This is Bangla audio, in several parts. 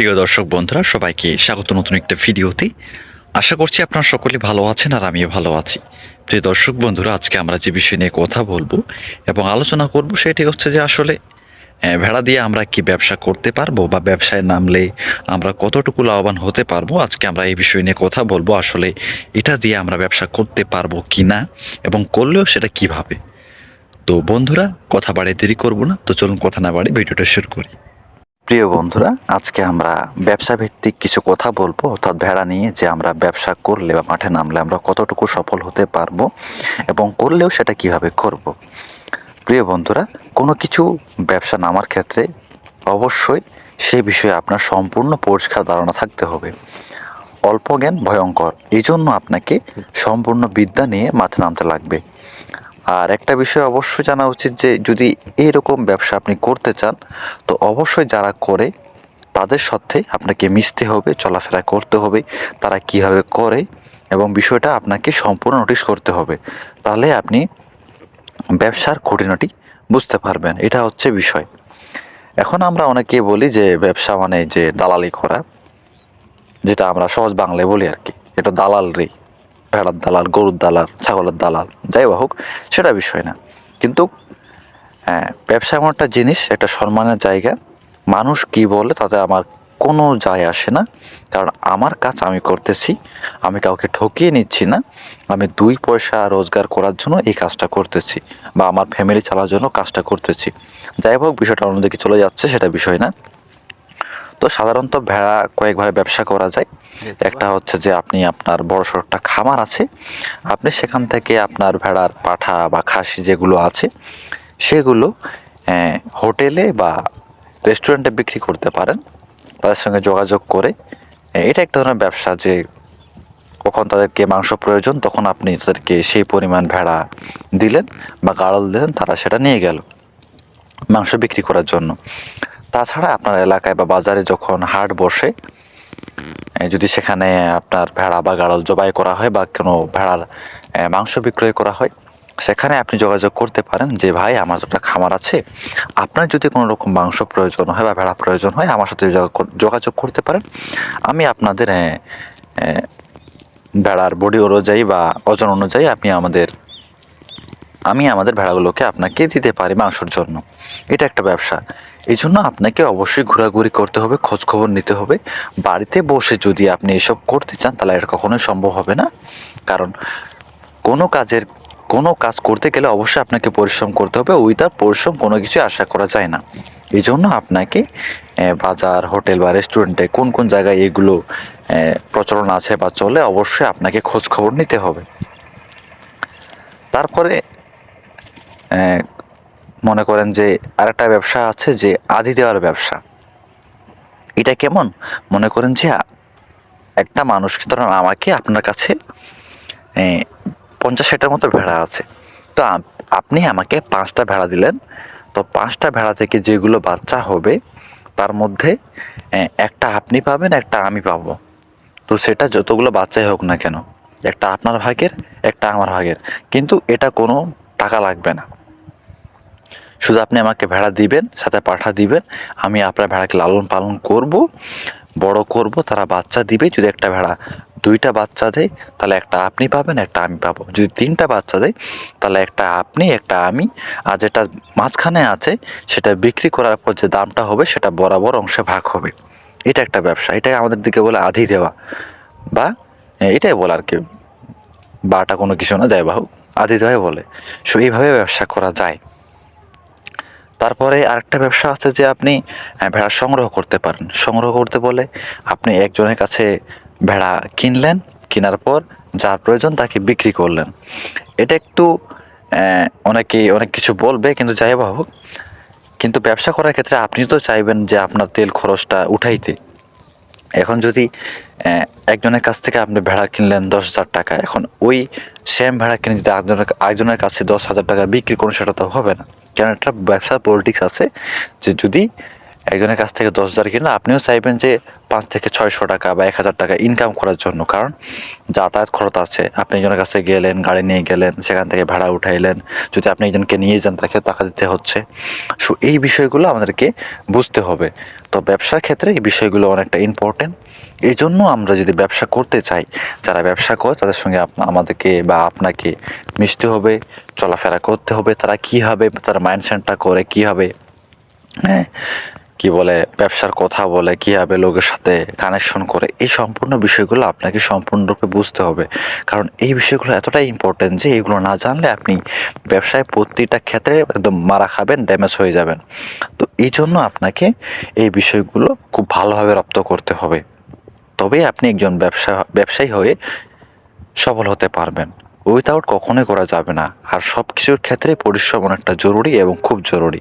প্রিয় দর্শক বন্ধুরা, সবাইকে স্বাগত নতুন একটা ভিডিওতে। আশা করছি আপনারা সকলে ভালো আছেন আর আমিও ভালো আছি। প্রিয় দর্শক বন্ধুরা, আজকে আমরা যে বিষয় নিয়ে কথা বলব এবং আলোচনা করব সেটি হচ্ছে যে আসলে ভেড়া দিয়ে আমরা কি ব্যবসা করতে পারব বা ব্যবসায় নামলে আমরা কতটুকু লাভবান হতে পারব, আজকে আমরা এই বিষয় নিয়ে কথা বলব। আসলে এটা দিয়ে আমরা ব্যবসা করতে পারব কি না এবং করলেও সেটা কীভাবে? তো বন্ধুরা, কথা বাড়িয়ে দেরি করব না। তো চলুন কথা না বাড়ি ভিডিওটা শুরু করি। প্রিয় বন্ধুরা, আজকে আমরা ব্যবসা ভিত্তিক কিছু কথা বলব, অর্থাৎ ভেড়া নিয়ে যে আমরা ব্যবসা করলে বা মাঠে নামলে আমরা কতটুকু সফল হতে পারব এবং করলেও সেটা কীভাবে করব। প্রিয় বন্ধুরা, কোনো কিছু ব্যবসা নামার ক্ষেত্রে অবশ্যই সে বিষয়ে আপনার সম্পূর্ণ পরিষ্কার ধারণা থাকতে হবে অল্প জ্ঞান ভয়ঙ্কর এই জন্য আপনাকে সম্পূর্ণ বিদ্যা নিয়ে মাঠে নামতে লাগবে আর একটা বিষয় অবশ্যই জানা উচিত যে যদি এরকম ব্যবসা আপনি করতে চান, তো অবশ্যই যারা করে, তাদের সাথে আপনাকে মিশতে হবে, চলাফেরা করতে হবে, তারা কীভাবে করে এবং বিষয়টা আপনাকে সম্পূর্ণ নোটিশ করতে হবে। তাহলে আপনি ব্যবসার খুঁটিনাটি বুঝতে পারবেন। এটা হচ্ছে বিষয়। এখন আমরা অনেকে বলি যে ব্যবসা মানে যে দালালি করা, যেটা আমরা সহজ বাংলায় বলি আর কি। এটা দালাল রে। ভেড়ার দালাল গরুর দালাল ছাগলের দালাল যাই হোক সেটা বিষয় না। কিন্তু হ্যাঁ, ব্যবসা এমন একটা জিনিস একটা সম্মানের জায়গা। মানুষ কি বলে তাতে আমার কোনো যায় আসে না। কারণ আমার কাজ আমি করতেছি আমি কাউকে ঠকিয়ে নিচ্ছি না। আমি দুই পয়সা রোজগার করার জন্য এই কাজটা করতেছি বা আমার ফ্যামিলি চালার জন্য কাজটা করতেছি। যাই হোক বিষয়টা অন্যদিকে চলে যাচ্ছে সেটা বিষয় না। তো সাধারণত ভেড়া কয়েকভাবে ব্যবসা করা যায়। একটা হচ্ছে যে আপনি আপনার বড় একটা খামার আছে আপনি সেখান থেকে আপনার ভেড়ার পাঠা বা খাসি যেগুলো আছে সেগুলো হোটেলে বা রেস্টুরেন্টে বিক্রি করতে পারেন। তাদের সঙ্গে যোগাযোগ করে এটা এক ধরনের ব্যবসা যে কখন তাদেরকে মাংস প্রয়োজন তখন আপনি তাদেরকে সেই পরিমাণ ভেড়া দিলেন বা গাড়ল দিলেন তারা সেটা নিয়ে গেল মাংস বিক্রি করার জন্য। তাছাড়া আপনার এলাকায় বা বাজারে যখন হাট বসে যদি সেখানে আপনার ভেড়া বা গাড়ল জবাই করা হয় বা কোনো ভেড়ার মাংস বিক্রয় করা হয়, সেখানে আপনি যোগাযোগ করতে পারেন যে, ভাই, আমার একটা খামার আছে। আপনার যদি কোনো রকম মাংস প্রয়োজন হয় বা ভেড়া প্রয়োজন হয়, আমার সাথে যোগা- যোগাযোগ করতে পারেন। আমি আপনাদের ভেড়ার বডি অনুযায়ী বা ওজন অনুযায়ী আপনি আমাদের আমি আমাদের ভেড়াগুলোকে আপনাকে দিতে পারি মাংসর জন্য। এটা একটা ব্যবসা। এই জন্য আপনাকে অবশ্যই ঘোরাঘুরি করতে হবে, খোঁজখবর নিতে হবে। বাড়িতে বসে যদি আপনি এসব করতে চান, তাহলে এটা কখনোই সম্ভব হবে না। কারণ কোনো কাজের, কোনো কাজ করতে গেলে অবশ্যই আপনাকে পরিশ্রম করতে হবে। উইদার পরিশ্রম কোনো কিছু আশা করা যায় না। এই জন্য আপনাকে বাজার, হোটেল বা রেস্টুরেন্টে কোন কোন জায়গায় এগুলো প্রচলন আছে বা চলে, অবশ্যই আপনাকে খোঁজ খবর নিতে হবে। তারপরে মনে করেন যে আরেকটা ব্যবসা আছে যে আধি দেওয়ার ব্যবসা। এটা কেমন? মনে করেন যে একটা মানুষ, ধরেন আমাকে আপনার কাছে পঞ্চাশ ষাটের মতো ভেড়া আছে। তো আপনি আমাকে পাঁচটা ভেড়া দিলেন। তো পাঁচটা ভেড়া থেকে যেগুলো বাচ্চা হবে, তার মধ্যে একটা আপনি পাবেন, একটা আমি পাবো। তো সেটা যতগুলো বাচ্চাই হোক না কেন, একটা আপনার ভাগের, একটা আমার ভাগের। কিন্তু এটা কোনো টাকা লাগবে না। শুধু আপনি আমাকে ভেড়া দিবেন, সাথে পাঠা দিবেন, আমি আপনার ভেড়াকে লালন পালন করব, বড় করব, তারা বাচ্চা দিবে, যদি একটা ভেড়া দুইটা বাচ্চা দেয়, তাহলে একটা আপনি পাবেন, একটা আমি পাবো। যদি তিনটা বাচ্চা দেয়, তাহলে একটা আপনি, একটা আমি। আর যেটা মাঝখানে আছে, সেটা বিক্রি করার পর যে দামটা হবে, সেটা বরাবর অংশে ভাগ হবে। এটা একটা ব্যবসা, এটাই আমাদের দিকে বলে আধি দেওয়া। বা এটাই বলে আর কি। বাটা কোনো কিছু না দেয় বাহু আধি দেওয়াই বলে। সো, এইভাবে ব্যবসা করা যায়। তারপরে আরেকটা ব্যবসা আছে যে আপনি ভেড়া সংগ্রহ করতে পারেন। সংগ্রহ করতে বলে আপনি একজনের কাছে ভেড়া কিনলেন, কেনার পর যার প্রয়োজন তাকে বিক্রি করলেন। এটা একটু অনেকেই অনেক কিছু বলবে, কিন্তু যাই বা হোক, কিন্তু ব্যবসা করার ক্ষেত্রে আপনি তো চাইবেন যে আপনার তেল খরচটা উঠাইতে। এখন যদি একজনের কাছ থেকে আপনি ভেড়া কিনলেন দশ হাজার টাকা, এখন ওই সেম ভেড়া কিনে যদি একজনের একজনের কাছে দশ হাজার টাকা বিক্রি করুন, সেটা তো হবে না। কারণ একটা ব্যবসা পলিটিক্স আছে যে যদি একজনের কাছ থেকে দশ হাজার কিনা আপনিও চাইবেন যে পাঁচ থেকে ছয়শো টাকা বা এক হাজার টাকা ইনকাম করার জন্য। কারণ যাতায়াত খরচ আছে। আপনি একজনের কাছে গেলেন, গাড়ি নিয়ে গেলেন, সেখান থেকে ভাড়া উঠাইলেন। যদি আপনি একজনকে নিয়ে যান, তাকে টাকা দিতে হচ্ছে। সো এই বিষয়গুলো আমাদেরকে বুঝতে হবে। তো ব্যবসার ক্ষেত্রে এই বিষয়গুলো অনেকটা ইম্পর্টেন্ট এই জন্য আমরা যদি ব্যবসা করতে চাই, যারা ব্যবসা করে, তাদের সঙ্গে আমাদেরকে বা আপনাকে মিশতে হবে, চলাফেরা করতে হবে। তারা কীভাবে তার মাইন্ডসেটটা করে, কীভাবে হ্যাঁ কি বলে, ব্যবসার কথা বলে, কীভাবে লোকের সাথে কানেকশন করে, এই সম্পূর্ণ বিষয়গুলো আপনাকে সম্পূর্ণরূপে বুঝতে হবে। কারণ এই বিষয়গুলো এতটাই ইম্পর্টেন্ট যে এগুলো না জানলে আপনি ব্যবসায় প্রতিটা ক্ষেত্রে একদম মারা খাবেন ড্যামেজ হয়ে যাবেন। তো এই জন্য আপনাকে এই বিষয়গুলো খুব ভালোভাবে রপ্ত করতে হবে। তবেই আপনি একজন ব্যবসা, ব্যবসায়ী হয়ে সফল হতে পারবেন। উইথাউট কখনোই করা যাবে না। আর সব কিছুর ক্ষেত্রে পরিশ্রম অনেকটা জরুরি এবং খুব জরুরি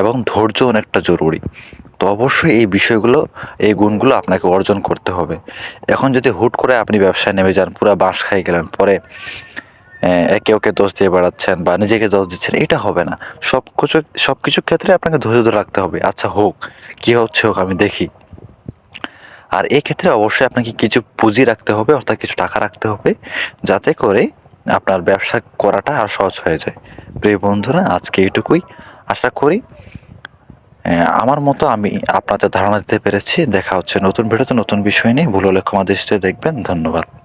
এবং ধৈর্য অনেকটা জরুরি। তো অবশ্যই এই বিষয়গুলো, এই গুণগুলো আপনাকে অর্জন করতে হবে। এখন যদি হুট করে আপনি ব্যবসায় নেমে যান, পুরো বাঁশ খাই গেলেন, পরে একে ওকে দোষ দিয়ে বেড়াচ্ছেন বা নিজেকে দোষ দিচ্ছেন, এটা হবে না। সব কিছু সব কিছুর ক্ষেত্রে আপনাকে ধৈর্য ধরে রাখতে হবে। আচ্ছা হোক, কী হচ্ছে হোক, আমি দেখি। আর এই ক্ষেত্রে অবশ্যই আপনাকে কিছু পুঁজি রাখতে হবে, অর্থাৎ কিছু টাকা রাখতে হবে, যাতে করে আপনার ব্যবসা করাটা আর সহজ হয়ে যায়। প্রিয় বন্ধুরা, আজকে এটুকুই আশা করি আমার মতো আমি আপনাদের ধারণা দিতে পেরেছি। দেখা হচ্ছে নতুন ভিডিওতে নতুন বিষয় নিয়ে। ভুল হলে আমাদের দেখবেন। ধন্যবাদ।